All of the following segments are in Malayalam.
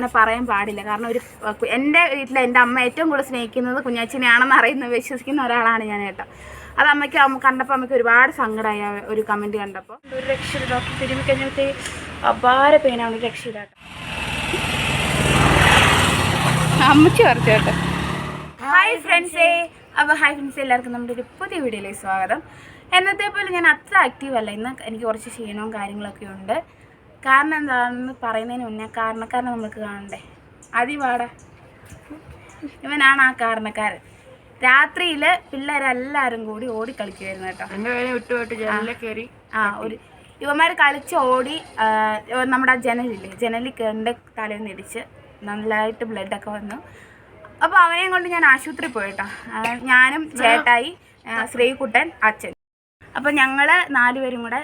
അങ്ങനെ പറയാൻ പാടില്ല. കാരണം ഒരു എന്റെ വീട്ടിൽ എന്റെ അമ്മ ഏറ്റവും കൂടുതൽ സ്നേഹിക്കുന്നത് കുഞ്ഞാച്ചിനെയാണെന്ന് അറിയുന്ന വിശ്വസിക്കുന്ന ഒരാളാണ് ഞാൻ കേട്ടോ അത് അമ്മയ്ക്ക് അമ്മ കണ്ടപ്പോൾ അമ്മയ്ക്ക് ഒരുപാട് സങ്കടമായി ഒരു കമന്റ് കണ്ടപ്പോൾ. ഒരു രക്ഷയില്ല ഡോക്ടർ തിരുമ്പി കഴിഞ്ഞിട്ട് അപാര പെയിനാണ് ഒരു രക്ഷയില്ല. കേട്ടോ അമ്മച്ചി പറഞ്ഞു കേട്ടോ. ഹായ് ഫ്രണ്ട്സേ അപ്പോൾ ഹായ് ഫ്രണ്ട്സ് എല്ലാവർക്കും നമ്മുടെ ഒരു പുതിയ വീഡിയോയിലേക്ക് സ്വാഗതം. എന്നത്തെ പോലെ ഞാൻ അത്ര ആക്റ്റീവ് അല്ല. ഇന്ന് എനിക്ക് കുറച്ച് ക്ഷീണവും കാര്യങ്ങളൊക്കെ ഉണ്ട്. കാരണം എന്താണെന്ന് പറയുന്നതിന് മുന്നേ കാരണക്കാരനെ നമുക്ക് കാണണ്ടേ? അതിവാടാ ഇവനാണ് ആ കാരണക്കാരൻ. രാത്രിയിൽ പിള്ളേരെല്ലാവരും കൂടി ഓടി കളിക്കുമായിരുന്നു കേട്ടോ. ആ. ഒരു ഇവന്മാർ കളിച്ച് ഓടി നമ്മുടെ ആ ജനലില്ലേ? ജനലിൽ കയറിന്റെ തലേന്ന് ഇടിച്ച് നല്ലതായിട്ട് ബ്ലഡൊക്കെ വന്നു. അപ്പോൾ അവനെയും കൊണ്ട് ഞാൻ ആശുപത്രി പോയിട്ടോ. ഞാനും ചേട്ടായി ശ്രീകുട്ടൻ അച്ഛൻ. അപ്പോൾ ഞങ്ങൾ നാലുപേരും കൂടെ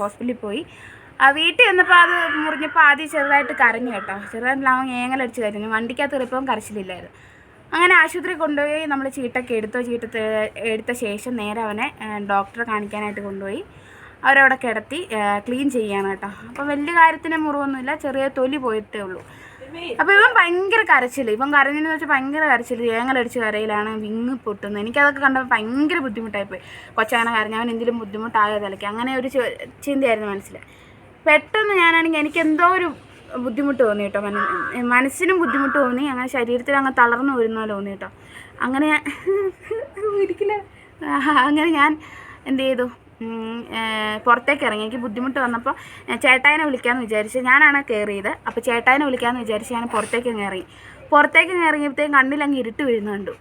ഹോസ്പിറ്റലിൽ പോയി. വീട്ടിൽ വന്നപ്പോൾ അത് മുറിഞ്ഞപ്പോൾ ആദ്യം ചെറുതായിട്ട് കരഞ്ഞു കേട്ടോ. ചെറുതായിട്ട് അവൻ ഏങ്ങലടിച്ച് കരഞ്ഞു. വണ്ടിക്കകത്ത് കയറിയപ്പോൾ കരച്ചിലില്ലായിരുന്നു. അങ്ങനെ ആശുപത്രി കൊണ്ടുപോയി. നമ്മൾ ചീട്ടൊക്കെ എടുത്തു. ചീട്ടത്ത് എടുത്ത ശേഷം നേരെ അവനെ ആ, ഡോക്ടറെ കാണിക്കാനായിട്ട് കൊണ്ടുപോയി. അവരവിടെ കിടത്തി ക്ലീൻ ചെയ്യാണ് കേട്ടോ. അപ്പോൾ വലിയ കാര്യത്തിന് മുറിവൊന്നുമില്ല. ചെറിയ തൊലി പോയിട്ടേ ഉള്ളൂ. അപ്പോൾ ഇവൻ ഭയങ്കര കരച്ചിൽ ഇവൻ കരഞ്ഞെന്ന് വെച്ചാൽ ഭയങ്കര കരച്ചിൽ ഏങ്ങലടിച്ച് കരയിലാണ് വിങ്ങ് പൊട്ടുന്നത്. എനിക്കതൊക്കെ കണ്ടപ്പോൾ ഭയങ്കര ബുദ്ധിമുട്ടായിപ്പോയി. കരഞ്ഞ അവൻ എന്തെങ്കിലും ബുദ്ധിമുട്ടായ തലയ്ക്ക്. അങ്ങനെ ഒരു ചിന്തയായിരുന്നു മനസ്സിൽ പെട്ടെന്ന് ഞാനാണെങ്കിൽ എനിക്ക് എന്തോ ഒരു ബുദ്ധിമുട്ട് തോന്നി കേട്ടോ. മന മനസ്സിനും ബുദ്ധിമുട്ട് തോന്നി. അങ്ങനെ ശരീരത്തിൽ അങ്ങ് തളർന്നു വരുന്ന തോന്നി കേട്ടോ. അങ്ങനെ ഒരിക്കലും അങ്ങനെ ഞാൻ എന്ത് ചെയ്തു? പുറത്തേക്ക് ഇറങ്ങി. എനിക്ക് ബുദ്ധിമുട്ട് വന്നപ്പോൾ ചേട്ടായനെ വിളിക്കാമെന്ന് വിചാരിച്ച് ഞാനാണ് കയറിയത്. അപ്പോൾ ചേട്ടായിനെ വിളിക്കാമെന്ന് വിചാരിച്ച് ഞാൻ പുറത്തേക്ക് അങ്ങ് ഇറങ്ങി. പുറത്തേക്ക് അങ്ങ് ഇറങ്ങിയപ്പോഴത്തേക്കും കണ്ണിലങ്ങ് ഇരുട്ട് വീഴുന്നുണ്ട്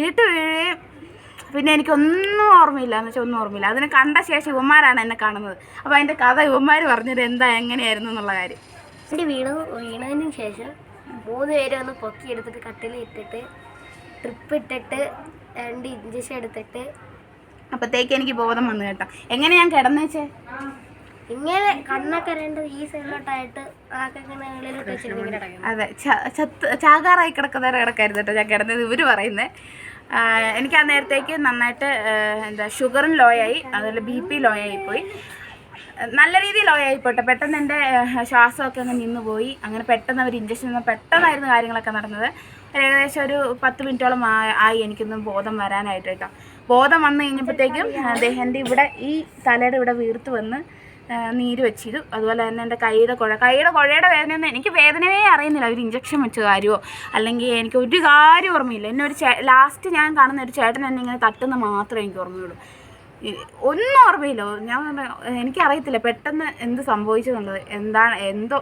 ഇരുട്ട് വീഴുകയും പിന്നെ എനിക്കൊന്നും ഓർമ്മയില്ല. എന്ന് വെച്ചാൽ ഒന്നും ഓർമ്മയില്ല. അതിനെ കണ്ട ശേഷം ഇവന്മാരാണ് എന്നെ കാണുന്നത്. അപ്പോൾ അതിന്റെ കഥ ഇവന്മാർ പറഞ്ഞത് എന്താ എങ്ങനെയായിരുന്നു എന്നുള്ള കാര്യം. എന്റെ വീണ് വീണതിന് ശേഷം മൂന്ന് പേര് വന്ന് പൊക്കി എടുത്തിട്ട് കട്ടിൽ ഇട്ടിട്ട് ട്രിപ്പ് ഇട്ടിട്ട് രണ്ട് ഇഞ്ചക്ഷൻ എടുത്തിട്ട്. അപ്പോഴത്തേക്ക് എനിക്ക് ബോധം വന്നു കേട്ടോ. എങ്ങനെ ഞാൻ കിടന്നേച്ചേ ഇങ്ങനെ കണ്ണൊക്കെ രണ്ട് ഈ സൈഡിലോട്ടായിട്ട് അതെ. ചത്ത് ചാകാറായി കിടക്കുന്നവരെ കിടക്കരുത് കേട്ടോ. ഞാൻ കിടന്നത് ഇവർ പറയുന്നത് എനിക്ക് ആ നേരത്തേക്ക് നന്നായിട്ട് എന്താ ഷുഗറും ലോ ആയി അതുപോലെ ബി പി ലോ ആയി പോയി നല്ല രീതിയിൽ ലോ ആയി പോട്ടെ പെട്ടെന്ന് എന്റെ ശ്വാസമൊക്കെ അങ്ങ് നിന്ന് പോയി അങ്ങനെ പെട്ടെന്ന് അവർ ഇഞ്ചക്ഷൻ തന്നു പെട്ടെന്നായിരുന്നു കാര്യങ്ങളൊക്കെ നടന്നത്. ഏകദേശം ഒരു പത്ത് മിനിറ്റോളം ആയി എനിക്കൊന്നും ബോധം വരാനായിട്ട് കേട്ടോ ബോധം വന്നു കഴിഞ്ഞപ്പോഴത്തേക്കും അദ്ദേഹത്തിന്റെ ഇവിടെ ഈ തലയുടെ ഇവിടെ വീർത്ത് വന്ന് നീര് വെച്ചിരു അതുപോലെ തന്നെ എന്റെ കൈയുടെ കുഴ കൈയുടെ കുഴയുടെ വേദനയൊന്നും എനിക്ക് വേദനയേ അറിയുന്നില്ല. ഒരു ഇഞ്ചക്ഷൻ വെച്ച കാര്യമോ അല്ലെങ്കിൽ എനിക്ക് ഒരു കാര്യം ഓർമ്മയില്ല. എന്നെ ഒരു ലാസ്റ്റ് ഞാൻ കാണുന്ന ഒരു ചേട്ടൻ എന്നെ ഇങ്ങനെ തട്ടുന്ന മാത്രമേ എനിക്ക് ഓർമ്മയുള്ളൂ. ഒന്നും ഓർമ്മയില്ല. ഞാൻ എനിക്കറിയത്തില്ല പെട്ടെന്ന് എന്ത് സംഭവിച്ചെന്നുള്ളത്. എന്താണ് എന്തോ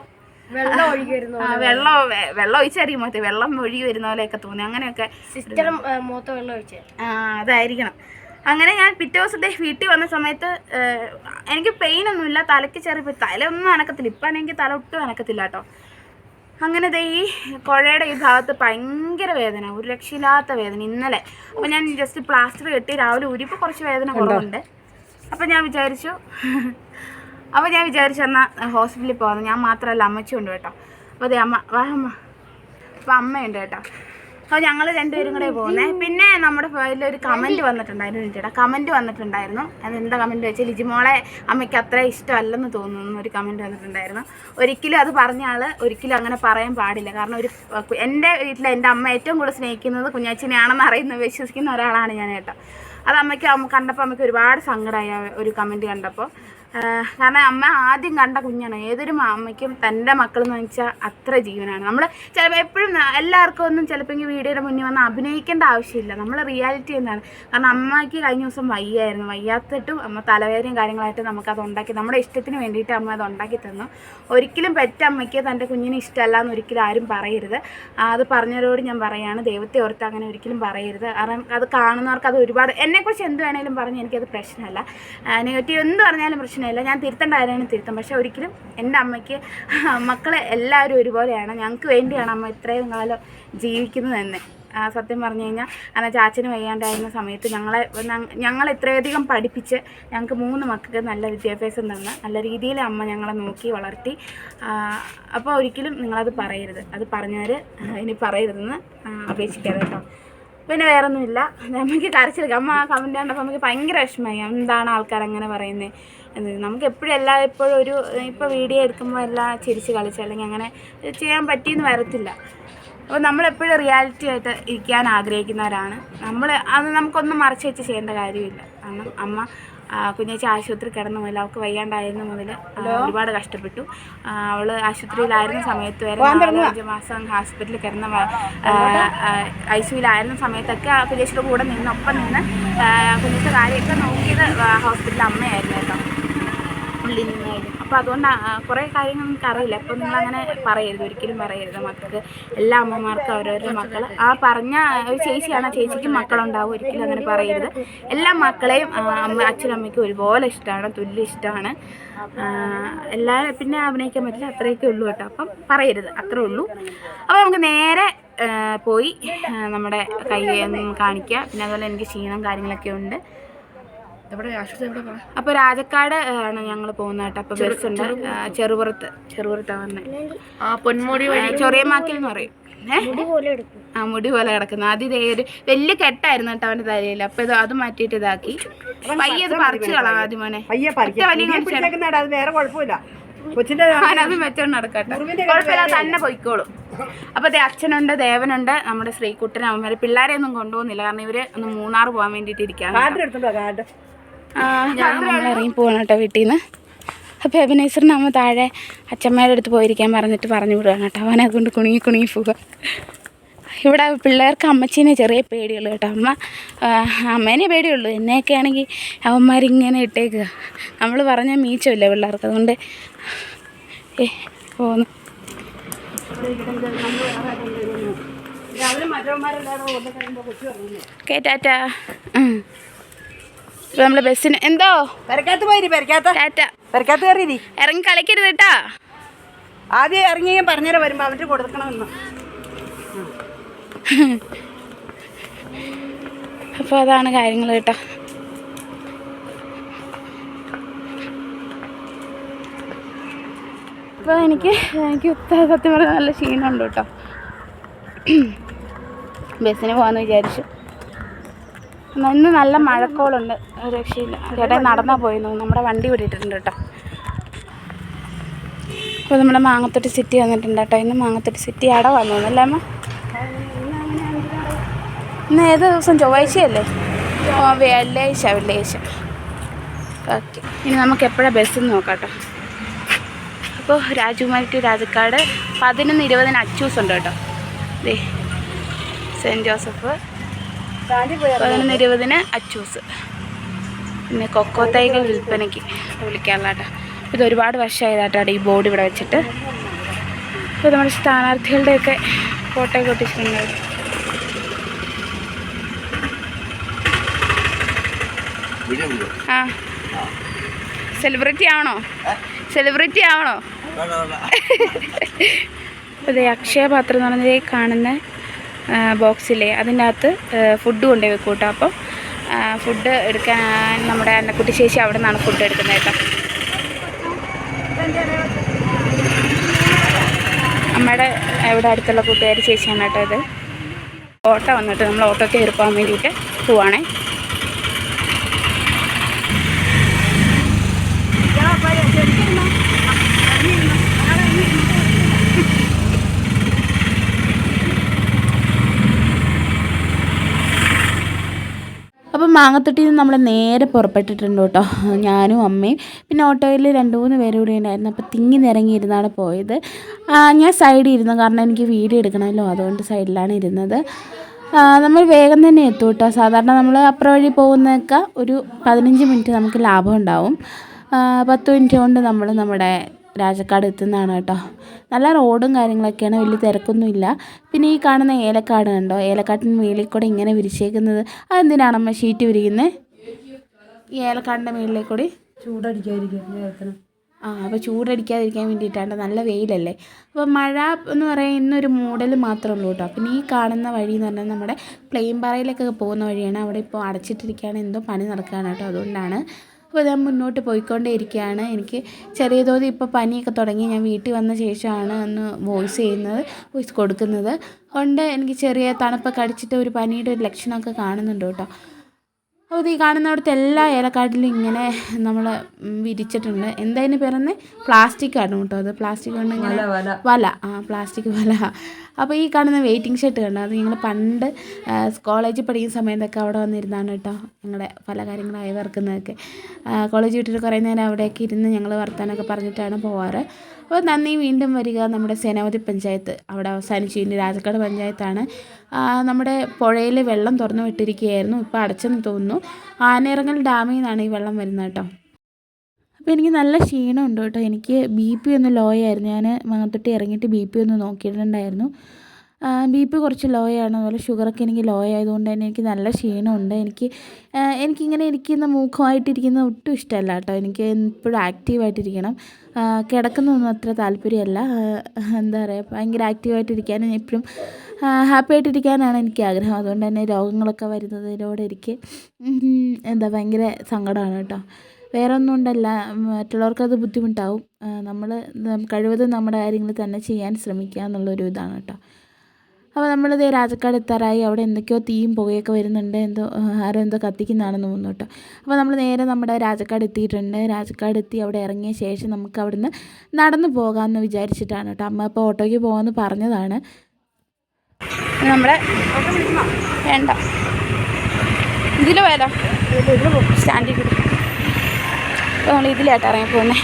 വെള്ളം ഒഴുകി വരുന്നു ആ, വെള്ളം ഒഴിച്ചറിയും മറ്റേ വെള്ളം ഒഴുകി വരുന്ന പോലെയൊക്കെ തോന്നി. അങ്ങനെയൊക്കെ സിസ്റ്റർ മൂത്ത വെള്ളം ഒഴിച്ചു? ആ, അതായിരിക്കണം. അങ്ങനെ ഞാൻ പിറ്റേ ദിവസത്തെ വീട്ടിൽ വന്ന സമയത്ത് എനിക്ക് പെയിൻ ഒന്നുമില്ല തലയ്ക്ക് ചെറിയ തലയൊന്നും തല ഒന്നും അനക്കത്തില്ല. ഇപ്പം ആണെങ്കിൽ തല ഒട്ടും അനക്കത്തില്ല കേട്ടോ. അങ്ങനെ ദേ ഈ കുഴയുടെ ഈ ഭാഗത്ത് ഭയങ്കര വേദന ഒരു രക്ഷയില്ലാത്ത വേദന ഇന്നലെ. അപ്പോൾ ഞാൻ ജസ്റ്റ് പ്ലാസ്റ്റർ കെട്ടി രാവിലെ ഉരിപ്പോൾ കുറച്ച് വേദന കുറവുണ്ട്. അപ്പോൾ ഞാൻ വിചാരിച്ചു അപ്പോൾ ഞാൻ വിചാരിച്ചു എന്നാൽ ഹോസ്പിറ്റലിൽ പോകാമെന്ന് ഞാൻ മാത്രമല്ല അമ്മച്ചുണ്ട് കേട്ടോ. അപ്പോൾ അതെ അമ്മ വാ അമ്മ. അപ്പോൾ അമ്മയുണ്ട് കേട്ടോ. അപ്പോൾ ഞങ്ങൾ രണ്ടുപേരും കൂടെ പോകുന്നത് പിന്നെ നമ്മുടെ ഒരു കമന്റ് വന്നിട്ടുണ്ടായിരുന്നു ചേട്ടാ കമന്റ് വന്നിട്ടുണ്ടായിരുന്നു. അതെന്താ കമന്റ് വെച്ചാൽ ലിജിമോളെ അമ്മയ്ക്ക് അത്ര ഇഷ്ടമല്ലെന്ന് തോന്നുന്നു ഒരു കമന്റ് വന്നിട്ടുണ്ടായിരുന്നു. ഒരിക്കലും അത് പറഞ്ഞ ആൾ ഒരിക്കലും അങ്ങനെ പറയാൻ പാടില്ല. കാരണം ഒരു എന്റെ വീട്ടിൽ എന്റെ അമ്മ ഏറ്റവും കൂടുതൽ സ്നേഹിക്കുന്നത് കുഞ്ഞാച്ചിനെയാണെന്ന് അറിയുന്ന വിശ്വസിക്കുന്ന ഒരാളാണ് ഞാൻ കേട്ടോ അത് അമ്മയ്ക്ക് കണ്ടപ്പോൾ അമ്മയ്ക്ക് ഒരുപാട് സങ്കടമായി ഒരു കമന്റ് കണ്ടപ്പോൾ കാരണം അമ്മ ആദ്യം കണ്ട കുഞ്ഞാണ്. ഏതൊരു അമ്മയ്ക്കും തന്റെ മക്കളെന്ന് വെച്ചാൽ അത്ര ജീവനാണ്. നമ്മൾ ചിലപ്പോൾ എപ്പോഴും എല്ലാവർക്കും ഒന്നും ചിലപ്പോൾ ഈ വീഡിയോയുടെ മുന്നിൽ വന്ന് അഭിനയിക്കേണ്ട ആവശ്യമില്ല. നമ്മൾ റിയാലിറ്റി എന്താണ്? കാരണം അമ്മയ്ക്ക് കഴിഞ്ഞ ദിവസം വയ്യായിരുന്നു. വയ്യാത്തിട്ടും അമ്മ തലവേദനയും കാര്യങ്ങളായിട്ട് നമുക്കത് ഉണ്ടാക്കി നമ്മുടെ ഇഷ്ടത്തിന് വേണ്ടിയിട്ട് അമ്മ അത് ഉണ്ടാക്കി തന്നു. ഒരിക്കലും പെറ്റമ്മയ്ക്ക് തന്റെ കുഞ്ഞിന് ഇഷ്ടമല്ല എന്ന് ഒരിക്കലും ആരും പറയരുത്. അത് പറഞ്ഞവരോട് ഞാൻ പറയാണ്. ദൈവത്തെ ഓർത്ത് അങ്ങനെ ഒരിക്കലും പറയരുത്. കാരണം അത് കാണുന്നവർക്ക് അത് ഒരുപാട് എന്നെക്കുറിച്ച് എന്ത് വേണേലും പറഞ്ഞ് എനിക്കത് പ്രശ്നമല്ല. നെഗറ്റീവ് എന്ത് പറഞ്ഞാലും പ്രശ്നമില്ല ഞാൻ തിരുത്തേണ്ട കാര്യമാണ് തിരുത്തും പക്ഷേ ഒരിക്കലും എന്റെ അമ്മയ്ക്ക് മക്കളെ എല്ലാവരും ഒരുപോലെയാണ്. ഞങ്ങൾക്ക് വേണ്ടിയാണ് അമ്മ ഇത്രയും കാലം ജീവിക്കുന്നത് തന്നെ സത്യം പറഞ്ഞു കഴിഞ്ഞാൽ അങ്ങനെ ചാച്ചന് വയ്യാണ്ടായിരുന്ന സമയത്ത് ഞങ്ങളെ ഞങ്ങൾ ഇത്രയധികം പഠിപ്പിച്ച് ഞങ്ങൾക്ക് മൂന്ന് മക്കൾക്ക് നല്ല വിദ്യാഭ്യാസം തന്ന്. നല്ല രീതിയിൽ അമ്മ ഞങ്ങളെ നോക്കി വളർത്തി. അപ്പോൾ ഒരിക്കലും നിങ്ങളത് പറയരുത്. അത് പറഞ്ഞവർ ഇനി പറയരുതെന്ന് അപേക്ഷിക്കാതെ കേട്ടോ. പിന്നെ വേറൊന്നുമില്ല. നമുക്ക് കരച്ചിൽ അമ്മ കമന്റ് കണ്ടപ്പോൾ നമുക്ക് ഭയങ്കര വിഷമമായി. എന്താണ് ആൾക്കാർ അങ്ങനെ പറയുന്നത്? നമുക്ക് എപ്പോഴും എല്ലാ എപ്പോഴും ഒരു ഇപ്പോൾ വീഡിയോ എടുക്കുമ്പോൾ എല്ലാം ചിരിച്ച് കളിച്ച് അല്ലെങ്കിൽ അങ്ങനെ ചെയ്യാൻ പറ്റിയെന്ന് വരത്തില്ല. അപ്പോൾ നമ്മളെപ്പോഴും റിയാലിറ്റി ആയിട്ട് ഇരിക്കാൻ ആഗ്രഹിക്കുന്നവരാണ്. നമ്മൾ അത് നമുക്കൊന്നും മറച്ചു വെച്ച് ചെയ്യേണ്ട കാര്യമില്ല. കാരണം അമ്മ കുഞ്ഞേച്ചി ആശുപത്രി കിടന്നു മുതൽ അവൾക്ക് വയ്യാണ്ടായിരുന്ന മുതൽ ഒരുപാട് കഷ്ടപ്പെട്ടു. അവൾ ആശുപത്രിയിലായിരുന്ന സമയത്ത് വരെ അഞ്ച് മാസം ഹോസ്പിറ്റലിൽ കിടന്ന ഐ സിയിലായിരുന്ന സമയത്തൊക്കെ ആ കുഞ്ഞേച്ചിയുടെ കൂടെ നിന്ന് ഒപ്പം നിന്ന് കുഞ്ഞേച്ചിയുടെ കാര്യമൊക്കെ നോക്കിയത് ഹോസ്പിറ്റലിൽ അമ്മയായിരുന്നു കേട്ടോ. ഉള്ളിൽ നിന്നായിരുന്നു അപ്പോൾ അതുകൊണ്ട് കുറേ കാര്യങ്ങൾ നമുക്ക് അറിയില്ല അപ്പോൾ നിങ്ങളങ്ങനെ പറയരുത്. ഒരിക്കലും പറയരുത് മക്കൾക്ക്. എല്ലാ അമ്മമാർക്കും അവരവരുടെ മക്കൾ ആ പറഞ്ഞ ഒരു ചേച്ചിയാണ്. ചേച്ചിക്ക് മക്കളുണ്ടാവും. ഒരിക്കലും അങ്ങനെ പറയരുത്. എല്ലാ മക്കളെയും അമ്മ അച്ഛനും അമ്മയ്ക്കും ഒരുപോലെ ഇഷ്ടമാണ്. തുല്യ ഇഷ്ടമാണ്. എല്ലാവരും പിന്നെ അഭിനയിക്കാൻ പറ്റില്ല. അത്രയൊക്കെ ഉള്ളൂ കേട്ടോ. അപ്പം പറയരുത്. അത്രേ ഉള്ളൂ. അപ്പോൾ നമുക്ക് നേരെ പോയി നമ്മുടെ കൈ കാണിക്കുക പിന്നെ അതുപോലെ എനിക്ക് ക്ഷീണം കാര്യങ്ങളൊക്കെ ഉണ്ട്. എവിടെ? ആശുപത്രി എവിടെ അപ്പോൾ രാജക്കാട് ആണ് ഞങ്ങൾ പോകുന്നത് കേട്ടോ. അപ്പോൾ ബസ് ഉണ്ട് ചെറുപുറത്ത്. ചെറുപുറത്താണ് പറഞ്ഞത് ആ പൊന്മുടി വഴി. ചൊറിയമാക്കിൽ എന്ന് പറയും. ആ മുടി പോലെ കിടക്കുന്നത് ആദ്യം ഇതേ ഒരു വലിയ കെട്ടായിരുന്നു കേട്ടോ അവന്റെ തലയിൽ. അപ്പോൾ ഇത് അത് മാറ്റിയിട്ട് ഇതാക്കി. പയ്യെ അത് പറിച്ചു കളാം ആദ്യം മോനെ. വേറെ കുഴപ്പമില്ല. അവനത് നടക്കട്ടെ. കുഴപ്പമില്ല തന്നെ പൊയ്ക്കോളും. അപ്പോൾ ദേ അച്ഛനുണ്ട് ദേവനുണ്ട് നമ്മുടെ ശ്രീകുട്ടൻ അവന്മാരെ. പിള്ളേരെ ഒന്നും കൊണ്ടുപോകുന്നില്ല. കാരണം ഇവർ ഒന്ന് മൂന്നാർ പോകാൻ വേണ്ടിയിട്ട് കാർഡ്. നമ്മൾ ഇറങ്ങി പോകണം കേട്ടോ വീട്ടിൽ നിന്ന് അപ്പോൾ അഭിനയസറിന് അമ്മ താഴെ അച്ഛമ്മയുടെ അടുത്ത് പോയിരിക്കാൻ പറഞ്ഞിട്ട് പറഞ്ഞു വിടുകയാണ് കേട്ടോ. അവനെ കൊണ്ട് കുണുങ്ങി കുണുങ്ങി പോവുക ഇവിടെ പിള്ളേർക്ക് അമ്മച്ചീനെ ചെറിയ പേടിയുള്ളൂ കേട്ടോ. അമ്മ അമ്മേനെ പേടിയുള്ളൂ. എന്നെയൊക്കെ ആണെങ്കിൽ അവന്മാരിങ്ങനെ ഇട്ടേക്കുക നമ്മൾ പറഞ്ഞാൽ മീച്ചമില്ല പിള്ളേർക്ക്. അതുകൊണ്ട് ഏ പോന്നു. Okay tata. ഇപ്പോൾ നമ്മൾ ബസ്സിന്. എന്തോ? പെരക്കാത്ത് പോയി പെരക്കാത്ത. ടാറ്റ. പെരക്കാത്ത് കയറിയിരി ഇറങ്ങി കളിക്കരുത് കേട്ടാ. ആദ്യം ഇറങ്ങി ഞാൻ പറഞ്ഞുതരാം വരുമ്പോൾ അവന്റെ കൊടുക്കണമെന്ന് അപ്പോൾ അതാണ് കാര്യങ്ങൾ കേട്ടോ. അപ്പോൾ എനിക്ക് എനിക്ക് ഇപ്പം സത്യം പറഞ്ഞാൽ നല്ല ക്ഷീണമുണ്ട് കേട്ടോ. ബസ്സിന് പോകാമെന്ന് വിചാരിച്ചു. ഇന്ന് നല്ല മഴക്കോളുണ്ട്. രക്ഷയില്ല. ചേട്ടാ നടന്നാ പോയിരുന്നു നമ്മുടെ വണ്ടി വിട്ടിട്ടുണ്ട് കേട്ടോ. അപ്പോൾ നമ്മുടെ മാങ്ങത്തൊട്ടി സിറ്റി വന്നിട്ടുണ്ട് കേട്ടോ. ഇന്ന് മാങ്ങത്തൊട്ടി സിറ്റി അട വന്നു അല്ലേ അമ്മ? ഇന്ന് ഏത് ദിവസം? ചൊവ്വാഴ്ചയല്ലേ? ഓ വെള്ളിയാഴ്ച വെള്ളിയാഴ്ച. ഓക്കെ. ഇനി നമുക്ക് എപ്പോഴാണ് ബസ് നോക്കാം കേട്ടോ. അപ്പോൾ രാജകുമാരി ടു രാജക്കാട് പതിനൊന്ന് ഇരുപതിന് അച്ചൂസ് ഉണ്ട് കേട്ടോ. ദേ സെന്റ് ജോസഫ് പതിനൊന്ന് ഇരുപതിന് അച്ചൂസ്. പിന്നെ കൊക്കോ തൈകൾ വിൽപ്പനയ്ക്ക് വിളിക്കാനുള്ള കേട്ടോ ഇത് ഒരുപാട് വർഷമായതാട്ടോ ഈ ബോർഡ് ഇവിടെ വെച്ചിട്ട്. അപ്പോൾ നമ്മുടെ സ്ഥാനാർത്ഥികളുടെയൊക്കെ ഫോട്ടോ ഒട്ടിച്ചിട്ടുണ്ട്. ആ. സെലിബ്രിറ്റി ആവണോ? സെലിബ്രിറ്റി ആവണോ? അതെ അക്ഷയപാത്രം എന്ന് പറഞ്ഞത് കാണുന്ന ബോക്സിലെ അതിനകത്ത് ഫുഡ് കൊണ്ടുപോയി വെക്കും കേട്ടോ അപ്പം ഫുഡ് എടുക്കാൻ നമ്മുടെ അന്നക്കുട്ടി ചേച്ചി അവിടെ നിന്നാണ് ഫുഡ് എടുക്കുന്നത് കേട്ടോ. അമ്മയുടെ ഇവിടെ അടുത്തുള്ള കൂട്ടുകാരി ചേച്ചിയാണ് കേട്ടോ ഇത്. ഓട്ടോ വന്നിട്ട് നമ്മൾ ഓട്ടോ പോകാൻ വേണ്ടിയിട്ട് പോവാണേ. അപ്പം മാങ്ങത്തൊട്ടിയിൽ നിന്ന് നമ്മൾ നേരെ പുറപ്പെട്ടിട്ടുണ്ട് കേട്ടോ. ഞാനും അമ്മയും. പിന്നെ ഓട്ടോയിൽ രണ്ട് മൂന്ന് പേരും കൂടി ഉണ്ടായിരുന്നു. അപ്പോൾ തിങ്ങി നിറങ്ങിയിരുന്നാണ് പോയത്. ഞാൻ സൈഡിൽ ഇരുന്നു. കാരണം എനിക്ക് വീഡിയോ എടുക്കണമല്ലോ. അതുകൊണ്ട് സൈഡിലാണ് ഇരുന്നത്. നമ്മൾ വേഗം തന്നെ എത്തും കേട്ടോ. സാധാരണ നമ്മൾ അപ്പുറം വഴി പോകുന്നതൊക്കെ ഒരു പതിനഞ്ച് മിനിറ്റ് നമുക്ക് ലാഭം ഉണ്ടാവും. പത്ത് മിനിറ്റ് കൊണ്ട് നമ്മൾ നമ്മുടെ രാജക്കാട് എത്തുന്നതാണ് കേട്ടോ. നല്ല റോഡും കാര്യങ്ങളൊക്കെയാണ് വലിയ തിരക്കൊന്നുമില്ല. പിന്നെ ഈ കാണുന്ന ഏലക്കാട് കണ്ടോ? ഏലക്കാട്ടിന് മേളിൽ കൂടെ ഇങ്ങനെ വിരിച്ചേക്കുന്നത്. അതെന്തിനാണമ്മ ഷീറ്റ് വിരിക്കുന്നത് ഈ ഏലക്കാടിന്റെ മേളിൽ കൂടി? ചൂടടിക്കാതിരിക്കും ആ അപ്പോൾ ചൂടടിക്കാതിരിക്കാൻ വേണ്ടിയിട്ടാണ്. നല്ല വെയിലല്ലേ. അപ്പോൾ മഴ എന്ന് പറയാൻ ഇന്നൊരു മൂടൽ മാത്രമേ ഉള്ളൂ കേട്ടോ. പിന്നെ ഈ കാണുന്ന വഴി എന്ന് പറഞ്ഞാൽ നമ്മുടെ പ്ലെയിൻ പാറയിലൊക്കെ പോകുന്ന വഴിയാണ്. അവിടെ ഇപ്പോൾ അടച്ചിട്ടിരിക്കുകയാണ്. എന്തോ പണി നടക്കുകയാണ് കേട്ടോ. അതുകൊണ്ടാണ് അപ്പോൾ ഞാൻ മുന്നോട്ട് പോയിക്കൊണ്ടേ ഇരിക്കുകയാണ് എനിക്ക് ചെറിയ തോതിൽ ഇപ്പോൾ പനിയൊക്കെ തുടങ്ങി ഞാൻ വീട്ടിൽ വന്ന ശേഷമാണ് ഒന്ന് വോയിസ് ചെയ്യുന്നത് വോയിസ് കൊടുക്കുന്നത്. കൊണ്ട് എനിക്ക് ചെറിയ തണുപ്പൊക്കെ അടിച്ചിട്ട് ഒരു പനിയുടെ ഒരു ലക്ഷണമൊക്കെ കാണുന്നുണ്ട് കേട്ടോ. അപ്പോൾ ഈ കാണുന്നിടത്ത് എല്ലാ ഏലക്കാട്ടിലും ഇങ്ങനെ നമ്മൾ വിരിച്ചിട്ടുണ്ട്. എന്തായാലും പേരെന്ന്? പ്ലാസ്റ്റിക് ആണ് കേട്ടോ അത്. പ്ലാസ്റ്റിക് കൊണ്ട് ഇങ്ങനെ വല ആ പ്ലാസ്റ്റിക് വല. അപ്പോൾ ഈ കാണുന്ന വെയിറ്റിംഗ് ഷർട്ട് കണ്ടോ? അത് ഞങ്ങൾ പണ്ട് കോളേജിൽ പഠിക്കുന്ന സമയത്തൊക്കെ അവിടെ വന്നിരുന്നാണ് കേട്ടോ ഞങ്ങളുടെ പല കാര്യങ്ങളായി വർക്കുന്നതൊക്കെ. കോളേജ് വിട്ടിട്ട് കുറേ നേരം അവിടെയൊക്കെ ഇരുന്ന് ഞങ്ങൾ വർത്താനൊക്കെ പറഞ്ഞിട്ടാണ് പോവാറ്. അപ്പോൾ നന്ദി വീണ്ടും വരിക. നമ്മുടെ സേനാപതി പഞ്ചായത്ത് അവിടെ അവസാനിച്ചു. ഇനി രാജക്കാട് പഞ്ചായത്താണ്. നമ്മുടെ പുഴയിൽ വെള്ളം തുറന്നു വിട്ടിരിക്കുകയായിരുന്നു ഇപ്പോൾ അടച്ചെന്ന് തോന്നുന്നു. ആനയിറങ്ങൽ ഡാമിൽ നിന്നാണ് ഈ വെള്ളം വരുന്നത് കേട്ടോ. അപ്പോൾ എനിക്ക് നല്ല ക്ഷീണമുണ്ട് കേട്ടോ. എനിക്ക് ബി പി ഒന്ന് ലോ ആയിരുന്നു. ഞാൻ മാങ്ങത്തൊട്ടി ഇറങ്ങിയിട്ട് ബി പി ഒന്ന് നോക്കിയിട്ടുണ്ടായിരുന്നു. ബി പി കുറച്ച് ലോ ആണ്. അതുപോലെ ഷുഗറൊക്കെ എനിക്ക് ലോ ആയതുകൊണ്ട് തന്നെ എനിക്ക് നല്ല ക്ഷീണമുണ്ട്. എനിക്ക് എനിക്കിങ്ങനെ ഇരിക്കുന്ന മൂക്കമായിട്ടിരിക്കുന്ന ഒട്ടും ഇഷ്ടമല്ല കേട്ടോ. എനിക്ക് എപ്പോഴും ആക്റ്റീവായിട്ടിരിക്കണം കിടക്കുന്നൊന്നും അത്ര താല്പര്യമല്ല. എന്താ പറയുക ഭയങ്കര ആക്റ്റീവായിട്ടിരിക്കാനും എപ്പോഴും ഹാപ്പി ആയിട്ടിരിക്കാനാണ് എനിക്ക് ആഗ്രഹം. അതുകൊണ്ട് തന്നെ രോഗങ്ങളൊക്കെ വരുന്നതിനോട് എനിക്ക് എന്താ ഭയങ്കര സങ്കടമാണ് കേട്ടോ. വേറെ ഒന്നും കൊണ്ടല്ല മറ്റുള്ളവർക്കത് ബുദ്ധിമുട്ടാവും നമ്മൾ കഴിവതും നമ്മുടെ കാര്യങ്ങൾ തന്നെ ചെയ്യാൻ ശ്രമിക്കുക എന്നുള്ളൊരു ഇതാണ് കേട്ടോ. അപ്പോൾ നമ്മൾ നമ്മളിത് രാജക്കാട് എത്താറായി. അവിടെ എന്തൊക്കെയോ തീയും പുകയൊക്കെ വരുന്നുണ്ട്. എന്തോ ആരോ എന്തോ കത്തിക്കുന്നതാണെന്ന് തോന്നുന്നു അപ്പോൾ നമ്മൾ നേരെ നമ്മുടെ രാജക്കാട് എത്തിയിട്ടുണ്ട്. രാജക്കാട് എത്തി അവിടെ ഇറങ്ങിയ ശേഷം നമുക്ക് അവിടുന്ന് നടന്നു പോകാമെന്ന് വിചാരിച്ചിട്ടാണ് കേട്ടോ. അമ്മ ഇപ്പോൾ ഓട്ടോയ്ക്ക് പോകാമെന്ന് പറഞ്ഞതാണ്. നമ്മുടെ വേണ്ട. ഇതിൽ പോയാലോ? സ്റ്റാൻഡിൽ കിട്ടും അപ്പോൾ നമ്മൾ ഇതിലായിട്ട് ഇറങ്ങി പോകുന്നത്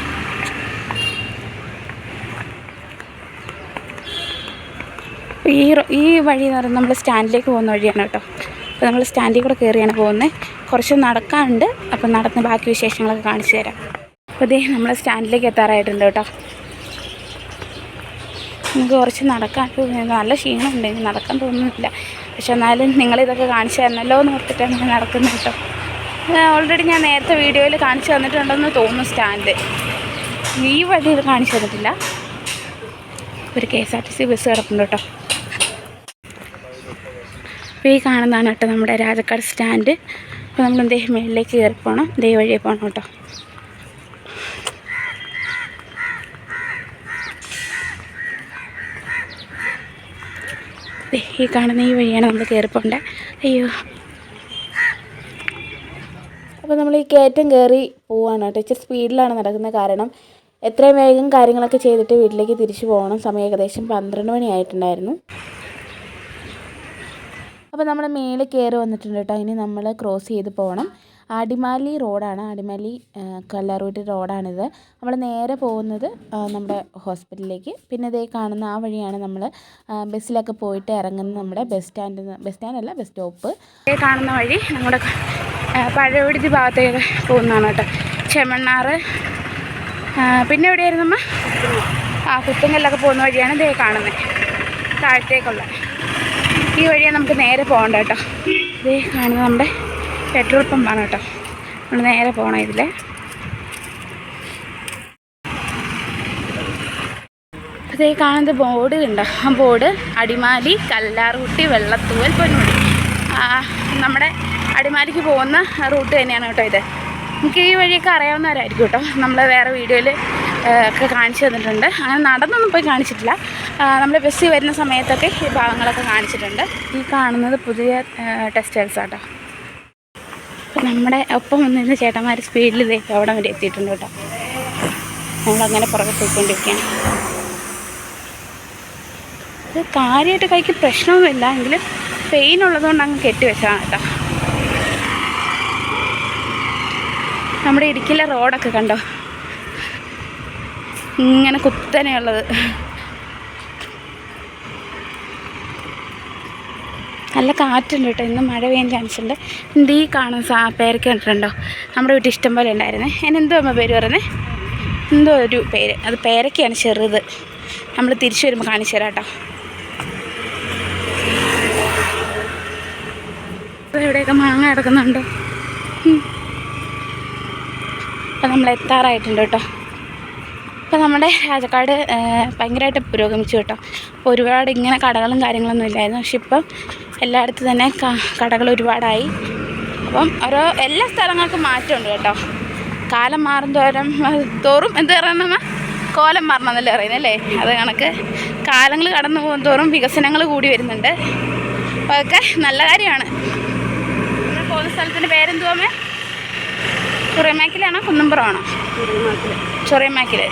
ഈ ഈ വഴി എന്ന് പറയുന്നത് നമ്മൾ സ്റ്റാൻഡിലേക്ക് പോകുന്ന വഴിയാണ് കേട്ടോ. അപ്പോൾ നമ്മൾ സ്റ്റാൻഡിൽ കൂടെ കയറിയാണ് പോകുന്നത് കുറച്ച് നടക്കാനുണ്ട്. അപ്പോൾ നടന്ന് ബാക്കി വിശേഷങ്ങളൊക്കെ കാണിച്ചു തരാം. അപ്പോൾ ഇതേ നമ്മൾ സ്റ്റാൻഡിലേക്ക് എത്താറായിട്ടുണ്ട് കേട്ടോ. നമുക്ക് കുറച്ച് നടക്കാൻ നല്ല ക്ഷീണമുണ്ട്. എനിക്ക് നടക്കാൻ തോന്നുന്നില്ല. പക്ഷെ എന്നാലും നിങ്ങളിതൊക്കെ കാണിച്ചു തരണമല്ലോ എന്ന് ഓർത്തിട്ടാണ് ഞാൻ നടക്കുന്നത് കേട്ടോ. ഓൾറെഡി ഞാൻ നേരത്തെ വീഡിയോയിൽ കാണിച്ചു തന്നിട്ടുണ്ടെന്ന് തോന്നുന്നു സ്റ്റാൻഡ്. ഈ വഴി ഇത് കാണിച്ചു തന്നിട്ടില്ല. ഒരു K S R T C bus കിടപ്പുണ്ട് കേട്ടോ. അപ്പോൾ ഈ കാണുന്നതാണ് കേട്ടോ നമ്മുടെ രാജക്കാട് സ്റ്റാൻഡ്. അപ്പോൾ നമ്മൾ എന്തേ മേളിലേക്ക് കയറി പോകണം ദൈവ വഴിയെ പോകണം കേട്ടോ. ദേ ഈ കാണുന്ന ഈ വഴിയാണ് നമ്മൾ കയറിപ്പോണ്ടേ അയ്യോ. അപ്പോൾ നമ്മൾ ഈ കയറ്റം കയറി പോവാണ് കേട്ടോ. ഇച്ചിരി സ്പീഡിലാണ് നടക്കുന്നത് കാരണം എത്രയും വേഗം കാര്യങ്ങളൊക്കെ ചെയ്തിട്ട് വീട്ടിലേക്ക് തിരിച്ചു പോകണം. സമയം ഏകദേശം പന്ത്രണ്ട് മണിയായിട്ടുണ്ടായിരുന്നു. അപ്പോൾ നമ്മൾ മേലെ കയറി വന്നിട്ടുണ്ട് കേട്ടോ. ഇനി നമ്മൾ ക്രോസ് ചെയ്ത് പോകണം. അടിമാലി റോഡാണ് അടിമാലി കല്ലാറൂട്ടി റോഡാണിത് നമ്മൾ നേരെ പോകുന്നത് നമ്മുടെ ഹോസ്പിറ്റലിലേക്ക് പിന്നെ ഇതേ കാണുന്ന ആ വഴിയാണ് നമ്മൾ ബസ്സിലൊക്കെ പോയിട്ട് ഇറങ്ങുന്നത് നമ്മുടെ ബസ് സ്റ്റാൻഡിൽ നിന്ന് ബസ് സ്റ്റാൻഡല്ല ബസ് സ്റ്റോപ്പ് കാണുന്ന വഴി നമ്മുടെ പഴവടുതി ഭാഗത്തേക്ക് പോകുന്നതാണ് കേട്ടോ. ചെമ്മണ്ണാറ് പിന്നെ എവിടെയായിരുന്നു നമ്മൾ ആ കുത്തുങ്കല്ലൊക്കെ പോകുന്ന വഴിയാണ് ഇതേ കാണുന്നത്. താഴത്തേക്കുള്ള. ഈ വഴിയാണ് നമുക്ക് നേരെ പോകണ്ട കേട്ടോ. ഇതേ കാണുന്നത് നമ്മുടെ പെട്രോൾ പമ്പാണ് കേട്ടോ. നമ്മൾ നേരെ പോകണം ഇതിൽ അതേ കാണുന്നത് ബോർഡ് ഉണ്ടോ ആ ബോർഡ് അടിമാലി കല്ലാർകുട്ടി വെള്ളത്തൂവൽ പൊന്മുടി. ആ, നമ്മുടെ അടിമാലിക്ക് പോകുന്ന റൂട്ട് തന്നെയാണ് കേട്ടോ ഇത്. നമുക്ക് ഈ വഴിയൊക്കെ അറിയാവുന്നവരായിരിക്കും കേട്ടോ. നമ്മൾ വേറെ വീഡിയോയിൽ ഒക്കെ കാണിച്ചു തന്നിട്ടുണ്ട്. അങ്ങനെ നടന്നൊന്നും പോയി കാണിച്ചിട്ടില്ല. നമ്മൾ ബസ്സിൽ വരുന്ന സമയത്തൊക്കെ ഈ ഭാഗങ്ങളൊക്കെ കാണിച്ചിട്ടുണ്ട്. ഈ കാണുന്നത് പുതിയ ടെക്സ്റ്റൈൽസ് ആട്ടോ. നമ്മുടെ ഒപ്പം വന്നിരുന്ന ചേട്ടന്മാർ സ്പീഡിൽ ഇതേക്ക് അവിടെ വരെ എത്തിയിട്ടുണ്ട് കേട്ടോ. നമ്മളങ്ങനെ പുറകെ പോയിക്കൊണ്ടിരിക്കുകയാണ്. ഇത് കാര്യമായിട്ട് കൈക്ക് പ്രശ്നമൊന്നുമില്ല. എങ്കിലും പെയിൻ ഉള്ളതുകൊണ്ട് അങ്ങ് കെട്ടി വെച്ചതാണ് കേട്ടോ. നമ്മുടെ ഇടുക്കിയിലെ റോഡൊക്കെ കണ്ടോ? ഇങ്ങനെ കുത്തനെയുള്ളത്. നല്ല കാറ്റുണ്ട് കേട്ടോ. ഇന്ന് മഴ പെയ്യാൻ ചാൻസ് ഉണ്ട്. എന്ത് ഈ കാണുന്ന സാ പേരൊക്കെ കണ്ടിട്ടുണ്ടോ? നമ്മുടെ വീട്ടിൽ ഇഷ്ടം പോലെ ഉണ്ടായിരുന്നേ. എന്നെന്തോ അമ്മ പേര് പറഞ്ഞേ? എന്തോ ഒരു പേര്. അത് പേരൊക്കെയാണ് ചെറുത്. നമ്മൾ തിരിച്ചു വരുമ്പോൾ കാണിച്ചു തരാം കേട്ടോ. ഇവിടെയൊക്കെ മാങ്ങ കിടക്കുന്നുണ്ടോ? അപ്പം നമ്മൾ എത്താറായിട്ടുണ്ട് കേട്ടോ. അപ്പോൾ നമ്മുടെ രാജക്കാട് ഭയങ്കരമായിട്ട് പുരോഗമിച്ചു കേട്ടോ. അപ്പോൾ ഒരുപാട് ഇങ്ങനെ കടകളും കാര്യങ്ങളൊന്നും ഇല്ലായിരുന്നു. പക്ഷെ ഇപ്പം എല്ലായിടത്തും തന്നെ കടകൾ ഒരുപാടായി. അപ്പം ഓരോ എല്ലാ സ്ഥലങ്ങൾക്കും മാറ്റമുണ്ട് കേട്ടോ. കാലം മാറും തോരം തോറും എന്ത് പറയുന്ന കോലം മാറണമെന്നല്ലേ പറയുന്നത് അല്ലേ? അത് കണക്ക്. കാലങ്ങൾ കടന്നു പോകും തോറും വികസനങ്ങൾ കൂടി വരുന്നുണ്ട്. അപ്പോൾ അതൊക്കെ നല്ല കാര്യമാണ്. പോകുന്ന സ്ഥലത്തിന്റെ പേരെന്തുവാമേ ചൊറിയമാക്കിലാണോ കുന്നമ്പുറമാണോ ചൊറിയമാക്കിൽ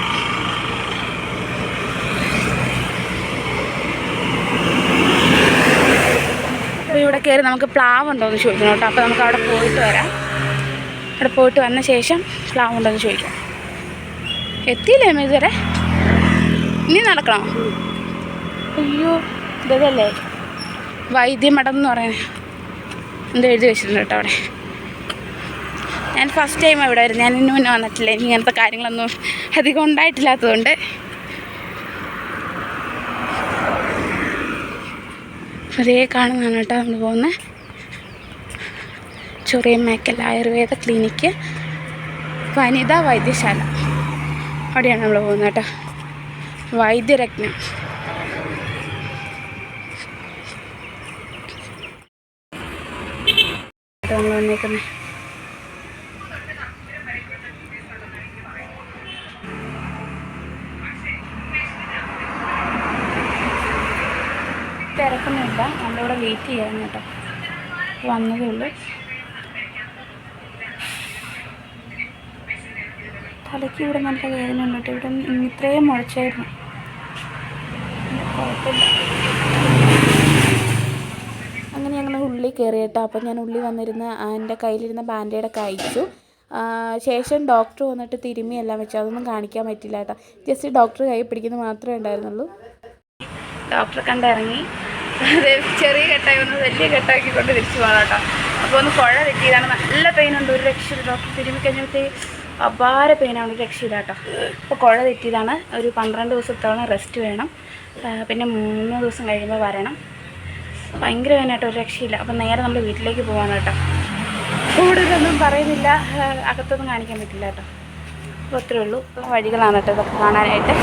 അപ്പോൾ ഇവിടെ കയറി നമുക്ക് പ്ലാവ് ഉണ്ടോ എന്ന് ചോദിക്കണം കേട്ടോ. അപ്പോൾ നമുക്ക് അവിടെ പോയിട്ട് വരാം. അവിടെ പോയിട്ട് വന്ന ശേഷം പ്ലാവ് ഉണ്ടോ എന്ന് ചോദിക്കാം. എത്തിയില്ലേ അമ്മ ഇതുവരെ? ഇനി നടക്കണോ? അയ്യോ ഇതല്ലേ? വൈദ്യമഠം എന്ന് പറയുന്നത്. എന്തോ എഴുതി വെച്ചിട്ടുണ്ട് കേട്ടോ അവിടെ. ഞാൻ ഫസ്റ്റ് ടൈം ഇവിടെ വരുന്നത് ഞാൻ ഇന്ന് മുന്നേ വന്നിട്ടില്ല. എനിക്ക് ഇങ്ങനത്തെ കാര്യങ്ങളൊന്നും അധികം ഉണ്ടായിട്ടില്ലാത്തതുകൊണ്ട്. അതേ കാണുന്നതാണ് കേട്ടോ നമ്മൾ പോകുന്നത്. ചൊറിയമ്മേക്കൽ ആയുർവേദ ക്ലിനിക്ക് വനിതാ വൈദ്യശാല. അവിടെയാണ് നമ്മൾ പോകുന്നത് കേട്ടോ. വൈദ്യരത്നം. നമ്മൾ വന്നേക്കുന്നത്. തിരക്കൊന്നുമില്ല നമ്മളിവിടെ വെയിറ്റ് ചെയ്യാൻ കേട്ടോ. വന്നതേ ഉള്ളൂ. തലയ്ക്ക് ഇവിടെ നല്ല വേദന ഉണ്ട് കേട്ടോ. ഇവിടെ ഇത്രയും മുഴച്ചായിരുന്നു. അങ്ങനെ ഞങ്ങൾ ഉള്ളിൽ കയറി കേട്ടോ. അപ്പം ഞാൻ ഉള്ളി വന്നിരുന്ന എന്റെ കയ്യിലിരുന്ന ബാൻഡേഡൊക്കെ അയച്ചു. ശേഷം ഡോക്ടർ വന്നിട്ട് തിരുമ്മി എല്ലാം വെച്ചു. അതൊന്നും കാണിക്കാൻ പറ്റില്ല കേട്ടോ. ജസ്റ്റ് ഡോക്ടർ കൈ പിടിക്കുന്നത് മാത്രമേ ഉണ്ടായിരുന്നുള്ളൂ. ഡോക്ടറെ കണ്ടിറങ്ങി. ചെറിയ കെട്ടായി ഒന്ന് വലിയ കെട്ടാക്കി കൊണ്ട് തിരിച്ചു പോകണം കേട്ടോ അപ്പോൾ ഒന്ന് കുഴ തെറ്റിയതാണ് നല്ല പെയിനുണ്ട് ഒരു രക്ഷയില്ല. ഡോക്ടർ തിരുമ്പി കഴിഞ്ഞപ്പോഴത്തേക്ക് അപാര പെയിനാണ് ഒരു രക്ഷയില്ല കേട്ടോ. അപ്പോൾ കുഴ തെറ്റിയതാണ് ഒരു പന്ത്രണ്ട് ദിവസത്തോളം റെസ്റ്റ് വേണം. പിന്നെ മൂന്ന് ദിവസം കഴിയുമ്പോൾ വരണം. ഭയങ്കര വേനായിട്ട് ഒരു രക്ഷയില്ല. അപ്പം നേരെ നമ്മൾ വീട്ടിലേക്ക് പോകാൻ കേട്ടോ. കൂടുതലൊന്നും പറയുന്നില്ല. അകത്തൊന്നും കാണിക്കാൻ പറ്റില്ല കേട്ടോ. അപ്പോൾ അത്രേ ഉള്ളൂ. വഴികളാണ് കേട്ടോ ഇതൊക്കെ കാണാനായിട്ട്.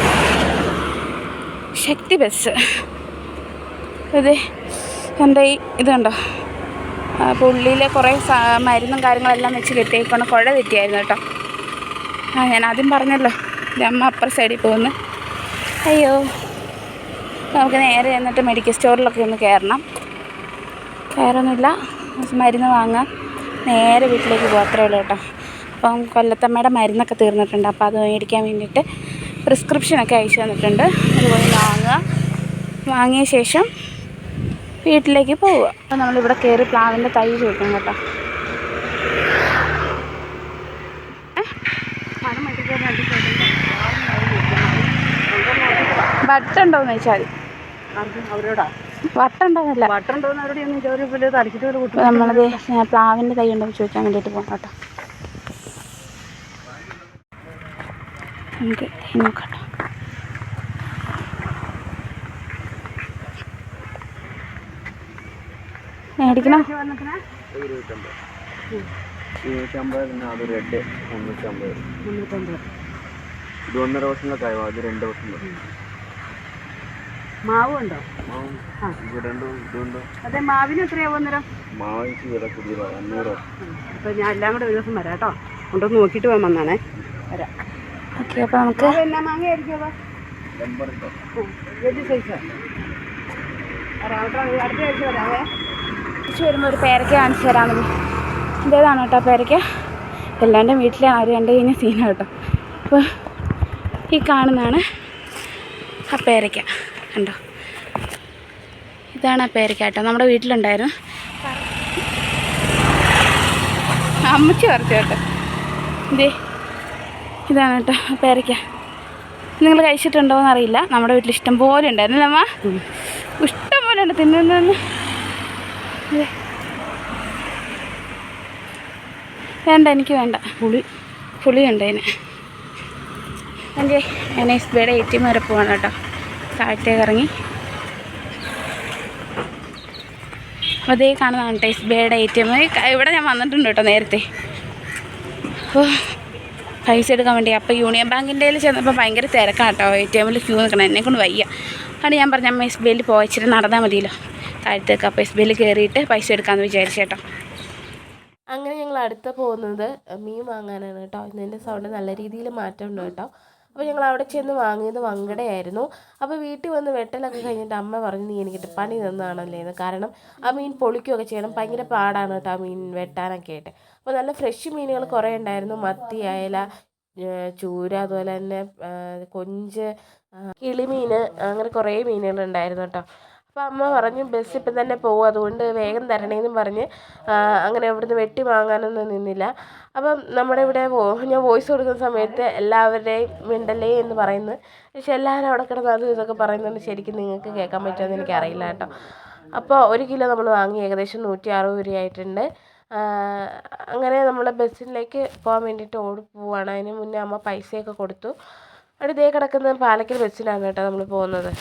ശക്തി ബസ്. ഇത് എന്റെ ഈ ഇതുണ്ടോ അപ്പോൾ പുള്ളിയിലെ കുറേ മരുന്നും കാര്യങ്ങളെല്ലാം വെച്ച് കെട്ടിയേക്കൊണ്ട് കുഴ തെറ്റിയായിരുന്നു കേട്ടോ. ആ ഞാൻ ആദ്യം പറഞ്ഞല്ലോ എന്റെ അമ്മ അപ്പുറ സൈഡിൽ പോകുന്നു. അയ്യോ നമുക്ക് നേരെ എന്നിട്ട് മെഡിക്കൽ സ്റ്റോറിലൊക്കെ ഒന്ന് കയറണം. കയറൊന്നുമില്ല മരുന്ന് വാങ്ങാം. നേരെ വീട്ടിലേക്ക് പോകാം അത്രേ ഉള്ളൂ കേട്ടോ. അപ്പം കൊല്ലത്തമ്മയുടെ മരുന്നൊക്കെ തീർന്നിട്ടുണ്ട്. അപ്പോൾ അത് മേടിക്കാൻ വേണ്ടിയിട്ട് പ്രിസ്ക്രിപ്ഷനൊക്കെ അയച്ചു തന്നിട്ടുണ്ട്. അതുപോലെ വാങ്ങുക. വാങ്ങിയ ശേഷം വീട്ടിലേക്ക് പോവുക. അപ്പോൾ നമ്മളിവിടെ കയറി പ്ലാവിന്റെ തൈ ചോദിക്കാം കേട്ടോ. വട്ടുണ്ടോന്ന് ചോദിച്ചാൽ വട്ടുണ്ടോന്നല്ല നമ്മളത് പ്ലാവിന്റെ തൈ ഉണ്ടോ ചോദിക്കാൻ വേണ്ടിയിട്ട് പോകാം കേട്ടോ. നമുക്ക് തൈ നോക്കാം കേട്ടോ മേടിക്കണം? ഇത് ഒന്നര വർഷങ്ങളുടെ കഴിവ് അത് രണ്ട് വർഷം വരും മാവ് ഉണ്ടോ ആ. ഇത് രണ്ടും ഇതുണ്ട് അതെ മാവിന് എത്രയാവും അന്നേരം അപ്പോൾ ഞാൻ എല്ലാം കൂടെ ഒരു ദിവസം വരാം കേട്ടോ കൊണ്ടൊന്ന് നോക്കിയിട്ട് പോകാൻ വന്നാണേ. വരാം. ഓക്കെ അപ്പോൾ നമുക്ക് എന്നാ സൈസാ. അടുത്ത അടുത്ത ആഴ്ച വരാവേ. തിരിച്ച് വരുമ്പോൾ ഒരു പേരക്ക കാണിച്ചു തരാൻ മതി ഇതേതാണ് കേട്ടോ പേരക്ക എല്ലാവരുടെയും വീട്ടിലാണ് അവർ കണ്ടു കഴിഞ്ഞ സീനാണ് കേട്ടോ. അപ്പോൾ ഈ കാണുന്നതാണ് ആ പേരക്ക കണ്ടോ? ഇതാണ് ആ പേരക്ക കേട്ടോ. നമ്മുടെ വീട്ടിലുണ്ടായിരുന്നു. അമ്മച്ചി പറിച്ചു കേട്ടോ. ഇതേ ഇതാണ് കേട്ടോ ആ പേരക്ക നിങ്ങൾ കഴിച്ചിട്ടുണ്ടോ എന്നറിയില്ല നമ്മുടെ വീട്ടിൽ ഇഷ്ടം പോലെ ഉണ്ടായിരുന്നു അമ്മ? ഇഷ്ടം പോലെ ഉണ്ട്. തിന്നു. അതെ വേണ്ട എനിക്ക് വേണ്ട. പുളി. പുളിയുണ്ട് അതിന്. എന്റെ ഞാൻ എസ് ബിയുടെ എ ടി എം വരെ പോകണം കേട്ടോ. താഴത്തേക്ക് ഇറങ്ങി. അപ്പോൾ അതേ കാണുന്നതാണ് കേട്ടോ എസ് ബിയുടെ എ ടി എം ഇവിടെ ഞാൻ വന്നിട്ടുണ്ട് കേട്ടോ നേരത്തെ. അപ്പോൾ പൈസ എടുക്കാൻ വേണ്ടി. അപ്പോൾ യൂണിയൻ ബാങ്കിന്റെ ചെന്നപ്പോൾ ഭയങ്കര തിരക്കാണ് കേട്ടോ എ ടി എമ്മിൽ ക്യൂ നിൽക്കണം. എന്നെ കൊണ്ട് വയ്യ. അതുകൊണ്ട് ഞാൻ പറഞ്ഞ അമ്മ എസ് ബി ഐയിൽ പോയിച്ചിട്ട് നടന്നാൽ മതിയല്ലോ. താഴത്തേക്ക് അപ്പോൾ എസ് ബി ഐയിൽ കയറിയിട്ട് പൈസ എടുക്കാമെന്ന് വിചാരിച്ചു കേട്ടോ. അങ്ങനെ ഞങ്ങൾ അടുത്ത പോകുന്നത് മീൻ വാങ്ങാനാണ് കേട്ടോ. ഇതിന്റെ സൗണ്ട് നല്ല രീതിയിൽ മാറ്റമുണ്ട് കേട്ടോ. അപ്പോൾ ഞങ്ങൾ അവിടെ ചെന്ന് വാങ്ങിയത് വങ്കടയായിരുന്നു. അപ്പോൾ വീട്ടിൽ വന്ന് വെട്ടലൊക്കെ കഴിഞ്ഞിട്ട് അമ്മ പറഞ്ഞു നീ എനിക്ക് പണി തന്നാണല്ലേ എന്ന് കാരണം ആ മീൻ പൊളിക്കുകയൊക്കെ ചെയ്യണം. ഭയങ്കര പാടാണ് കേട്ടോ ആ മീൻ വെട്ടാനൊക്കെ ആയിട്ട്. അപ്പോൾ നല്ല ഫ്രഷ് മീനുകൾ കുറേ ഉണ്ടായിരുന്നു. മത്തി അയല ചൂര അതുപോലെ തന്നെ കൊഞ്ച് കിളിമീൻ അങ്ങനെ കുറേ മീനുകൾ ഉണ്ടായിരുന്നു കേട്ടോ. അപ്പോൾ അമ്മ പറഞ്ഞു ബസ് ഇപ്പം തന്നെ പോകും അതുകൊണ്ട് വേഗം തരണേന്നും പറഞ്ഞ് അങ്ങനെ ഇവിടുന്ന് വെട്ടി വാങ്ങാനൊന്നും നിന്നില്ല. അപ്പം നമ്മുടെ ഇവിടെ ഞാൻ വോയിസ് കൊടുക്കുന്ന സമയത്ത് എല്ലാവരുടെയും മിണ്ടല്ലേ എന്ന് പറയുന്നു. പക്ഷെ എല്ലാവരും അവിടെ കിടന്ന് അതും ഇതൊക്കെ പറയുന്നുണ്ട്. ശരിക്കും നിങ്ങൾക്ക് കേൾക്കാൻ പറ്റുമെന്ന് എനിക്കറിയില്ല കേട്ടോ. അപ്പോൾ ഒരു കിലോ നമ്മൾ വാങ്ങി ഏകദേശം നൂറ്റി അറുപത് രൂപയായിട്ടുണ്ട് അങ്ങനെ നമ്മൾ ബസ്സിലേക്ക് പോകാൻ വേണ്ടിയിട്ട് ഓടി പോവാണ്. അതിന് മുന്നേ അമ്മ പൈസയൊക്കെ കൊടുത്തു. അവിടെ ഇതേ കിടക്കുന്ന പാലക്കൽ ബസ്സിലാണ് കേട്ടോ നമ്മൾ പോകുന്നത്.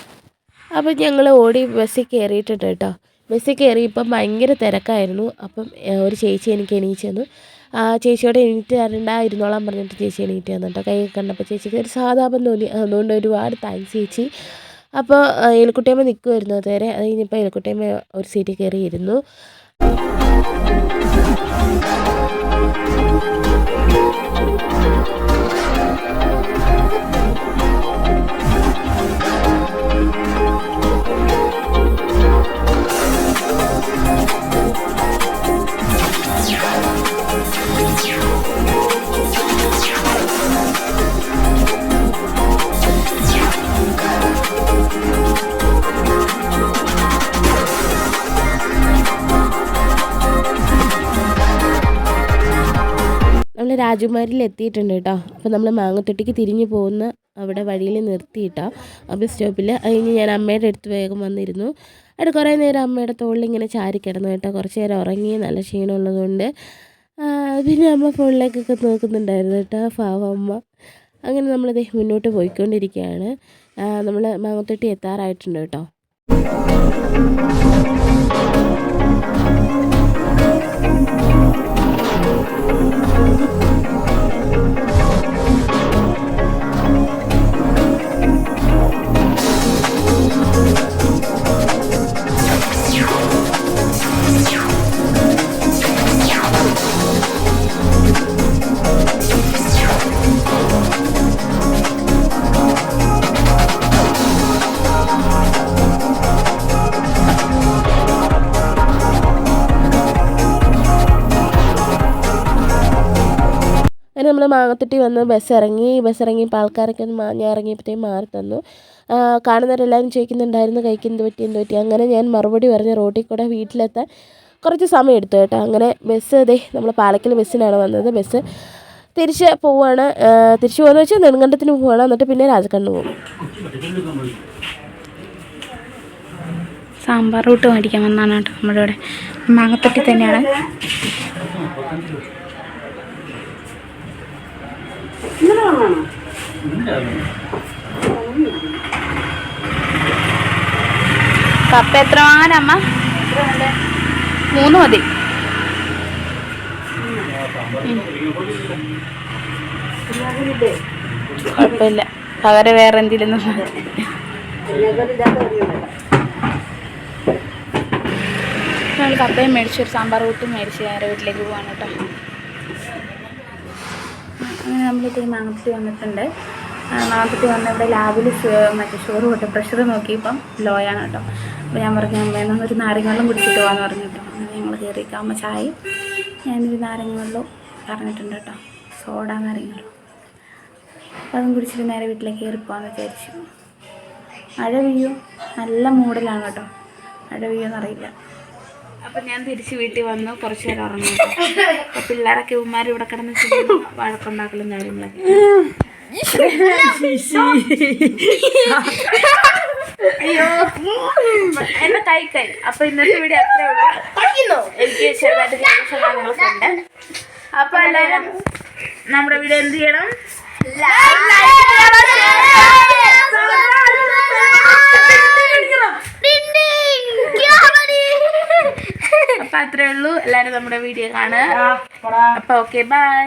അപ്പം ഞങ്ങൾ ഓടി ബസ്സിൽ കയറിയിട്ടുണ്ട് കേട്ടോ. ബസ്സിൽ കയറിയപ്പം ഭയങ്കര തിരക്കായിരുന്നു. അപ്പം ഒരു ചേച്ചി എനിക്ക് എണീച്ച് തന്നു. ആ ചേച്ചിയോട് എണീറ്റ് തരണ്ട ഇരുന്നോളാൻ പറഞ്ഞിട്ട് ചേച്ചി എണീറ്റ് തന്നു കേട്ടോ. കൈ കണ്ടപ്പോൾ ചേച്ചിക്ക് ഒരു സാധാപം തോന്നി. അതുകൊണ്ട് ഒരുപാട് താങ്ക്സ് ചേച്ചി. അപ്പോൾ ഏലിക്കുട്ടിയമ്മ നിൽക്കുമായിരുന്നു അതുവരെ. അത് കഴിഞ്ഞപ്പോൾ ഏലിക്കുട്ടിയമ്മ ഒരു സീറ്റിൽ കയറി നമ്മൾ രാജകുമാരിയിൽ എത്തിയിട്ടുണ്ട് കേട്ടോ. അപ്പോൾ നമ്മൾ മാങ്ങത്തൊട്ടിക്ക് തിരിഞ്ഞു പോകുന്ന അവിടെ വഴിയിൽ നിർത്തിയിട്ടോ ബസ് സ്റ്റോപ്പിൽ കഴിഞ്ഞ് ഞാൻ അമ്മയുടെ അടുത്ത് വേഗം വന്നിരുന്നു. അവിടെ കുറേ നേരം അമ്മയുടെ തോളിൽ ഇങ്ങനെ ചാരി കിടന്നു കേട്ടോ. കുറച്ച് നേരം ഉറങ്ങി നല്ല ക്ഷീണമുള്ളതുകൊണ്ട് പിന്നെ അമ്മ ഫോണിലേക്കൊക്കെ നോക്കുന്നുണ്ടായിരുന്നു കേട്ടോ. പാവം അമ്മ. അങ്ങനെ നമ്മളിത് മുന്നോട്ട് പോയിക്കൊണ്ടിരിക്കുകയാണ്. നമ്മൾ മാങ്ങത്തൊട്ടി എത്താറായിട്ടുണ്ട് കേട്ടോ. നമ്മൾ മാങ്ങത്തൊട്ടി വന്ന് ബസ് ഇറങ്ങി ബസ് ഇറങ്ങിയപ്പോൾ ആൾക്കാരൊക്കെ ഒന്ന് ഞാൻ ഇറങ്ങിയപ്പോഴത്തേക്കും മാറി തന്നു. കാണുന്നവരെല്ലാവരും ചോദിക്കുന്നുണ്ടായിരുന്നു കൈക്ക് എന്ത് പറ്റി എന്ത് പറ്റി? അങ്ങനെ ഞാൻ മറുപടി പറഞ്ഞ് റോട്ടിൽ കൂടെ വീട്ടിലെത്താൻ കുറച്ച് സമയം എടുത്തു കേട്ടോ. അങ്ങനെ ബസ് അതെ നമ്മൾ പാലക്കൽ ബസ്സിനാണ് വന്നത്. ബസ് തിരിച്ച് പോവുകയാണ് തിരിച്ച് പോകുന്ന വെച്ചാൽ നെടുങ്കണ്ടത്തിന് പോവുകയാണ് എന്നിട്ട് പിന്നെ രാജക്കണ്ണ് പോകും. സാമ്പാർ റൂട്ട് മേടിക്കാൻ വന്നാണ് കേട്ടോ നമ്മുടെ ഇവിടെ മാങ്ങത്തൊട്ടി തന്നെയാണ് ഇന്നലെ കപ്പ എത്ര വാങ്ങാനമ്മ മൂന്ന് മതി. കുഴപ്പമില്ല. പകരം വേറെ എന്തെങ്കിലും ഞങ്ങൾ കപ്പയും മേടിച്ചു. ഒരു സാമ്പാർ കൂട്ടും മേടിച്ച് ഞാൻ വീട്ടിലേക്ക് പോവാണ് കേട്ടോ. അങ്ങനെ നമ്മളിത് മാങ്ങത്തിൽ വന്നിട്ടുണ്ട്. മാങ്ങത്തിൽ വന്ന ഇവിടെ ലാബിൽ മറ്റേ ഷുഗർ പോട്ടെ പ്രഷർ നോക്കിയപ്പം ലോ ആണ് കേട്ടോ. അപ്പോൾ ഞാൻ പറഞ്ഞു അമ്മ ഒരു നാരങ്ങളും കുടിച്ചിട്ട് പോകാന്ന് പറഞ്ഞു കേട്ടോ അങ്ങനെ ഞങ്ങൾ കയറിയേക്കാം അമ്മ ചായ ഞാനൊരു നാരങ്ങ വെള്ളവും പറഞ്ഞിട്ടുണ്ട് കേട്ടോ. സോഡ നാരങ്ങ വെള്ളം. അപ്പോൾ അതും കുടിച്ചിട്ട് നേരെ വീട്ടിലേക്ക് കയറി പോകാമെന്ന് വിചാരിച്ചു. മഴ പെയ്യും? നല്ല മൂടലാണ് കേട്ടോ. മഴ പെയ്യുമെന്നറിയില്ല അപ്പം ഞാൻ തിരിച്ച് വീട്ടിൽ വന്നു. കുറച്ചു നേരം ഉറങ്ങി അപ്പോൾ പിള്ളേരൊക്കെ ഉമ്മാർ ഇവിടെ കിടന്ന് ചെയ്യുന്നു. വഴക്കുണ്ടാക്കലും കാര്യങ്ങളൊക്കെ. അയ്യോ. എന്നെ കൈ കൈ അപ്പൊ ഇന്നത്തെ വീഡിയോ അത്രേ ഉള്ളൂ. എനിക്ക് ചെറുതായിട്ട് ജലദോഷം കാര്യങ്ങളൊക്കെ ഉണ്ട്. അപ്പൊ എല്ലാവരും നമ്മുടെ വീഡിയോ എന്ത് ചെയ്യണം? അപ്പൊ അത്രേ ഉള്ളൂ. എല്ലാരും നമ്മുടെ വീഡിയോ കാണുക. അപ്പൊ ഓക്കെ ബൈ